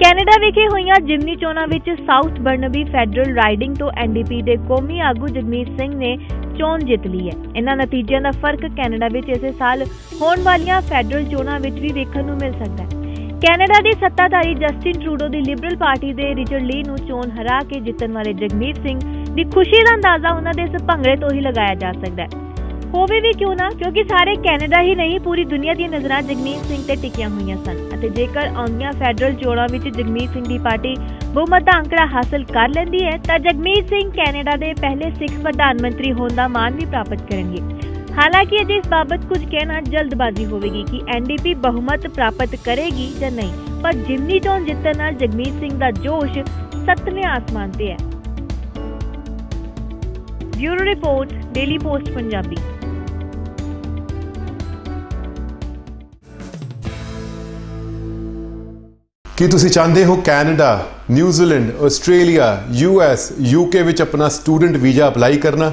Canada ਵਿਖੇ ਹੋਈਆਂ ਜਿਮਨੀ ਚੋਣਾਂ ਵਿੱਚ ਸਾਊਥ ਬਰਨਬੀ ਫੈਡਰਲ ਰਾਈਡਿੰਗ ਤੋਂ ਐਨਡੀਪੀ ਦੇ ਕੌਮੀ ਆਗੂ ਜਗਮੀਤ ਸਿੰਘ ਨੇ ਚੋਣ ਜਿੱਤ ਲਈ ਹੈ। ਇਹਨਾਂ ਨਤੀਜਿਆਂ ਦਾ ਫ਼ਰਕ ਕੈਨੇਡਾ ਵਿੱਚ ਇਸੇ ਸਾਲ ਹੋਣ ਵਾਲੀਆਂ ਫੈਡਰਲ ਚੋਣਾਂ ਵਿੱਚ ਵੀ ਵੇਖਣ ਨੂੰ ਮਿਲ ਸਕਦਾ ਹੈ। ਕੈਨੇਡਾ ਦੇ ਸੱਤਾਧਾਰੀ ਜਸਟਿਨ ਟਰੂਡੋ ਦੀ ਲਿਬਰਲ ਪਾਰਟੀ ਦੇ ਰਿਚਰਡ ਲੀ ਨੂੰ ਚੋਣ ਹਰਾ ਕੇ ਜਿੱਤਣ ਵਾਲੇ ਜਗਮੀਤ ਸਿੰਘ ਦੀ ਖੁਸ਼ੀ ਦਾ ਅੰਦਾਜ਼ਾ ਉਹਨਾਂ ਦੇ ਇਸ ਭੰਗੜੇ ਤੋਂ ਹੀ ਲਗਾਇਆ ਜਾ ਸਕਦਾ ਹੈ। ਹੋਵੇ ਵੀ ਕਿਉਂ ਨਾ, ਕਿਉਂਕਿ ਸਾਰੇ ਕੈਨੇਡਾ ਹੀ ਨਹੀਂ, ਪੂਰੀ ਦੁਨੀਆ ਦੀਆਂ ਨਜ਼ਰਾਂ ਜਗਮੀਤ ਸਿੰਘ ਤੇ ਟਿਕੀਆਂ ਹੋਈਆਂ ਸਨ। ਅਤੇ ਜੇਕਰ ਆਉਂਦੀਆਂ ਫੈਡਰਲ ਚੋਣਾਂ ਵਿੱਚ ਜਗਮੀਤ ਸਿੰਘ ਦੀ ਪਾਰਟੀ ਬਹੁਮਤ ਦਾ ਅੰਕੜਾ ਹਾਸਲ ਕਰ ਲੈਂਦੀ ਹੈ, ਤਾਂ ਜਗਮੀਤ ਸਿੰਘ ਕੈਨੇਡਾ ਦੇ ਪਹਿਲੇ ਸਿੱਖ ਪ੍ਰਧਾਨ ਮੰਤਰੀ ਹੋਣ ਦਾ ਮਾਣ ਵੀ ਪ੍ਰਾਪਤ ਕਰਨਗੇ। ਹਾਲਾਂਕਿ ਅਜੇ ਇਸ ਬਾਬਤ ਕੁਝ ਕਹਿਣਾ ਜਲਦਬਾਜ਼ੀ ਹੋਵੇਗੀ ਕਿ ਐਨਡੀਪੀ ਬਹੁਮਤ ਪ੍ਰਾਪਤ ਕਰੇਗੀ ਜਾਂ ਨਹੀਂ, ਪਰ ਜਿਮਨੀ ਚੋਣ ਜਿੱਤਣ ਨਾਲ ਜਗਮੀਤ ਸਿੰਘ ਦਾ ਜੋਸ਼ ਸੱਤਵੇਂ ਆਸਮਾਨ ਤੇ ਹੈ। Bureau report, Daily Post Punjabi. ਕੀ ਤੁਸੀਂ ਚਾਹੁੰਦੇ ਹੋ Canada, New Zealand, Australia US UK ਵਿੱਚ ਆਪਣਾ ਸਟੂਡੈਂਟ ਵੀਜ਼ਾ ਅਪਲਾਈ ਕਰਨਾ?